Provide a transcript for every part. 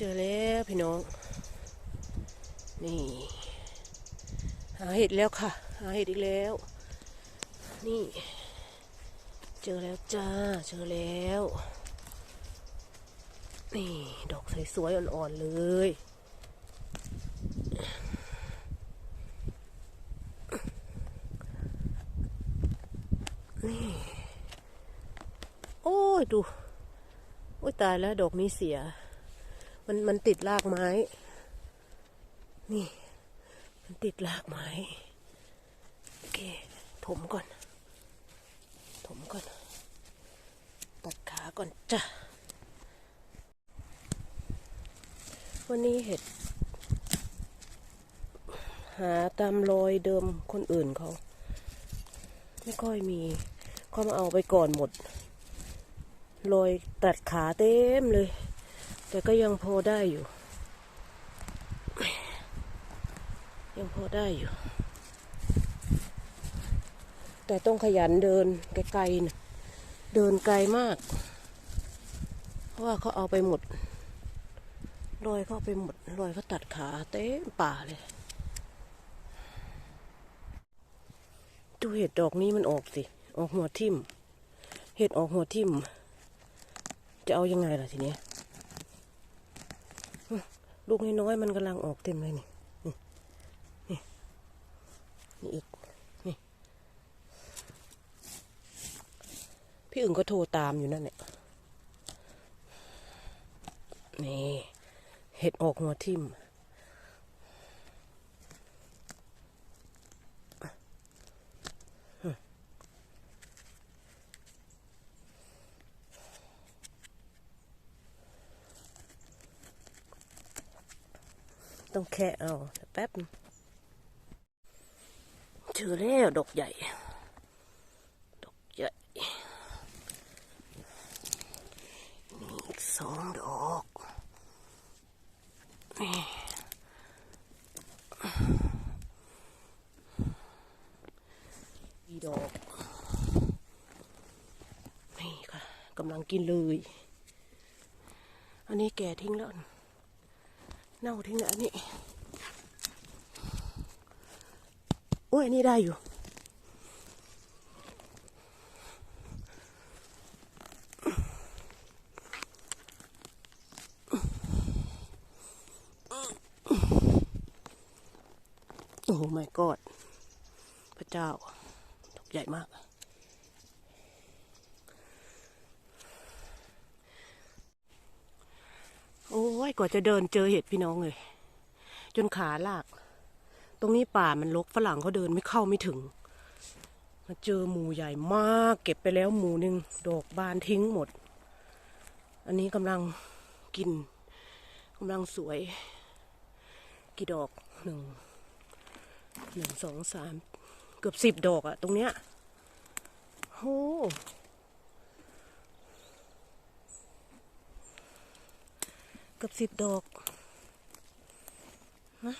เจอแล้วพี่น้อง นี่ หาเห็ดแล้วค่ะ หาเห็ดอีกแล้ว นี่ เจอแล้วจ้า เจอแล้ว นี่ ดอกสวยๆอ่อนๆเลยนี่โอ้ยดู โอ้ยตายแล้วดอกนี้เสีย มันมันติดรากไม้ นี่ มันติดรากไม้ โอเค ถมก่อน ถมก่อน ตัดขาก่อนจ้ะ วันนี้เห็ด หาตามรอยเดิมคนอื่นเขา ไม่ค่อยมีเขามาเอาไปก่อนหมดรอยตัดขาเต็มเลย แต่ก็ยังพอได้อยู่ ยังพอได้อยู่ แต่ต้องขยันเดินไกลๆนะเดินไกลมาก เพราะว่าเขาเอาไปหมดรอยเขาไปหมดรอยเขาตัดขาเต็มป่าเลยดูเห็ดดอกนี้มันออกสิ ออกหัวทิ่ม เห็ดออกหัวทิ่ม จะเอายังไงล่ะทีเนี้ย ลูกน้อยๆมันกำลังออกเต็มเลยนี่นี่นี่อีกนี่พี่อึ่งก็โทรตามอยู่นั่นแหละนี่เห็ดออกหัวทิ่ม ต้องแค่เอาแป๊บเจอแล้วดอกใหญ่ ดอกใหญ่นี่อีกสองดอกนี่ดอกนี่ค่ะกำลังกินเลย อันนี้แก่ทิ้งแล้ว เน่าทิ้งแล้วอันนี้โอ้ยอันนี้ได้อยู่ โอ้ my god พระเจ้าดอกใหญ่มาก โอ้ย กว่าจะเดินเจอเห็ดพี่น้องเลย จนขาลาก ตรงนี้ป่ามันรกฝรั่งเขาเดินไม่เข้าไม่ถึง มาเจอหมูใหญ่มากเก็บไปแล้วหมูหนึ่งดอกบานทิ้งหมด อันนี้กำลังกินกำลังสวย กี่ดอกหนึ่งหนึ่งสองสามเกือบสิบดอกอะตรงเนี้ยโอ้ เกือบสิบดอกนะ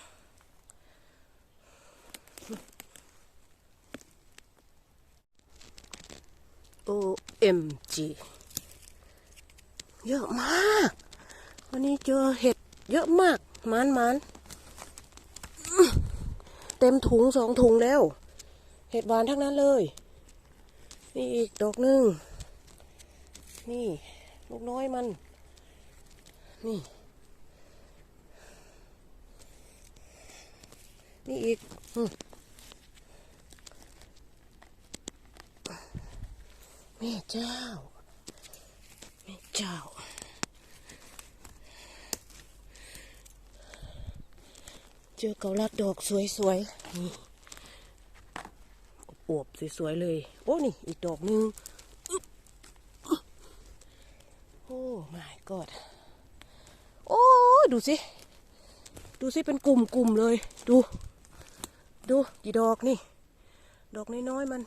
OMG เยอะมาก วันนี้เจอเห็ดเยอะมากมันมันเต็มถุงสองถุงแล้ว เห็ดหวานทั้งนั้นเลย นี่อีกดอกหนึ่งนี่ ลูกน้อยมัน นี่ นี่อีกแม่เจ้า แม่เจ้า เจอเกาลัดดอกสวยๆ นี่อวบสวยๆเลย โอ้ นี่ อีกดอกนึง โอ้ my god โอ้ย ดูสิ ดูสิเป็นกลุ่มกลุ่มๆเลย ดู ดูกี่ดอกนี่ ดอกน้อยๆมัน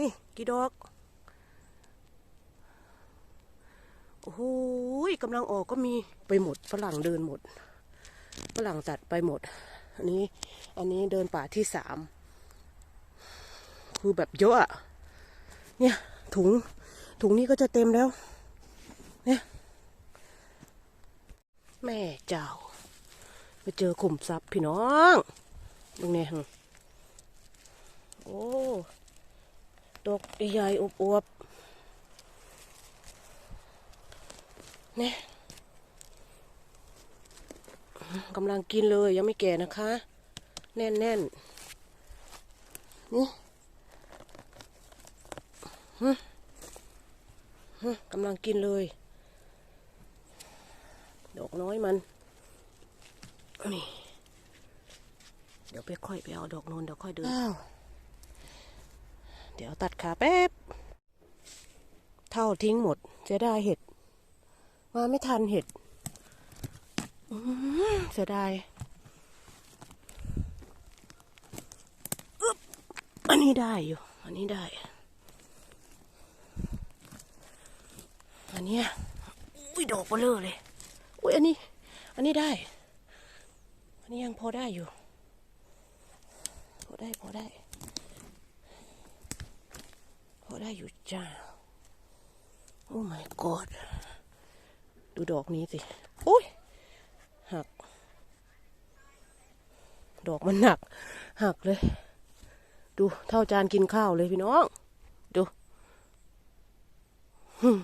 นี่กี่ดอก โอ้โหกำลังออกก็มีไปหมด ฝรั่งเดินหมด ฝรั่งตัดไปหมด อันนี้ อันนี้เดินป่าที่สาม คือแบบเยอะเนี่ยถุง ถุงนี้ก็จะเต็มแล้ว เนี่ย แม่เจ้าไปเจอขุมทรัพย์พี่น้องตรงนี้หึโอ้ดอกใหญ่ๆอวบๆเนี่ยกำลังกินเลยยังไม่แก่นะคะ แน่นๆนนี่หึหึกำลังกินเลย ดอกน้อยมัน นี่ เดี๋ยวไปค่อยไปเอาดอกโนนเดี๋ยวค่อยเดินเดี๋ยวตัดขาแป๊บ เท่าทิ้งหมดจะได้เห็ด มาไม่ทันเห็ดอื้อหือเสียดายอึ๊บอันนี้ได้อยู่ อันนี้ได้ อันเนี้ยอุ้ยดอกเบลอเลย อุ้ยอันนี้ อันนี้ได้ อันนี้ยังพอได้อยู่ พอได้พอได้ พอได้อยู่จ้า โอ้ my god ดูดอกนี้สิ อุ้ยหัก ดอกมันหนัก หักเลย ดูเท่าจานกินข้าวเลยพี่น้อง ดูหึ่ม